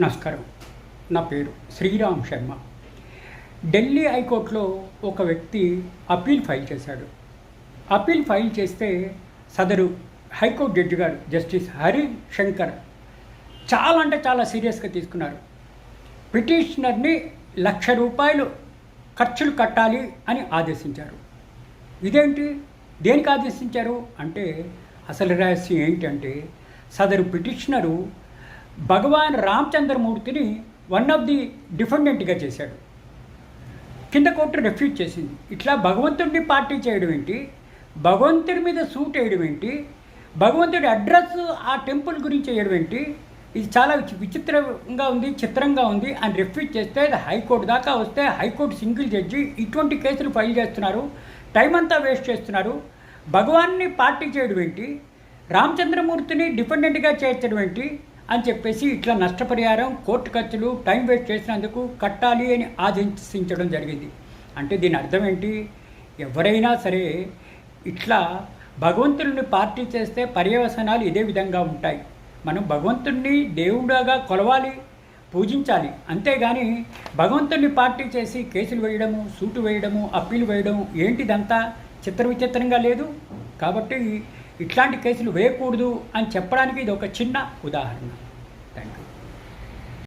నమస్కారం. నా పేరు శ్రీరామ్ శర్మ. ఢిల్లీ హైకోర్టులో ఒక వ్యక్తి అప్పీల్ ఫైల్ చేశాడు. అప్పీల్ ఫైల్ చేస్తే సదరు హైకోర్టు జడ్జి గారు జస్టిస్ హరి శంకర్ చాలా అంటే చాలా సీరియస్గా తీసుకున్నారు. పిటిషనర్ని లక్ష రూపాయలు ఖర్చులు కట్టాలి అని ఆదేశించారు. ఇదేంటి? దేనికి ఆదేశించారు? అంటే అసలు రహస్యం ఏంటంటే సదరు పిటిషనరు భగవాన్ రామచంద్రమూర్తిని వన్ ఆఫ్ ది డిఫెండెంట్గా చేశాడు. కింద కోర్టు రెఫ్యూజ్ చేసింది. ఇట్లా భగవంతుడిని పార్టీ చేయడం ఏంటి? భగవంతుడి మీద సూట్ వేయడం ఏంటి? భగవంతుడి అడ్రస్ ఆ టెంపుల్ గురించి వేయడం ఏంటి? ఇది చాలా విచిత్రంగా ఉంది చిత్రంగా ఉంది అని రెఫ్యూజ్ చేస్తే అది హైకోర్టు దాకా వస్తే హైకోర్టు సింగిల్ జడ్జి ఇటువంటి కేసులు ఫైల్ చేస్తున్నారు. టైం అంతా వేస్ట్ చేస్తున్నారు. భగవాన్ని పార్టీ చేయడం ఏంటి? రామచంద్రమూర్తిని డిపెండెంట్గా చేర్చడం ఏంటి? అని చెప్పేసి ఇట్లా నష్టపరిహారం కోర్టు ఖర్చులు టైం వేస్ట్ చేసినందుకు కట్టాలి అని ఆదేశించడం జరిగింది. అంటే దీని అర్థం ఏంటి? ఎవరైనా సరే ఇట్లా భగవంతుడిని పార్టీ చేస్తే పర్యవసనాలు ఇదే విధంగా ఉంటాయి. మనం భగవంతుడిని దేవుడుగా కొలవాలి పూజించాలి. అంతేగాని భగవంతుడిని పార్టీ చేసి కేసులు వేయడము సూటు వేయడము అప్పీలు వేయడం ఏంటిదంతా చిత్ర విచిత్రంగా లేదు. కాబట్టి ఇట్లాంటి కేసులు వేయకూడదు అని చెప్పడానికి ఇది ఒక చిన్న ఉదాహరణ. Thank you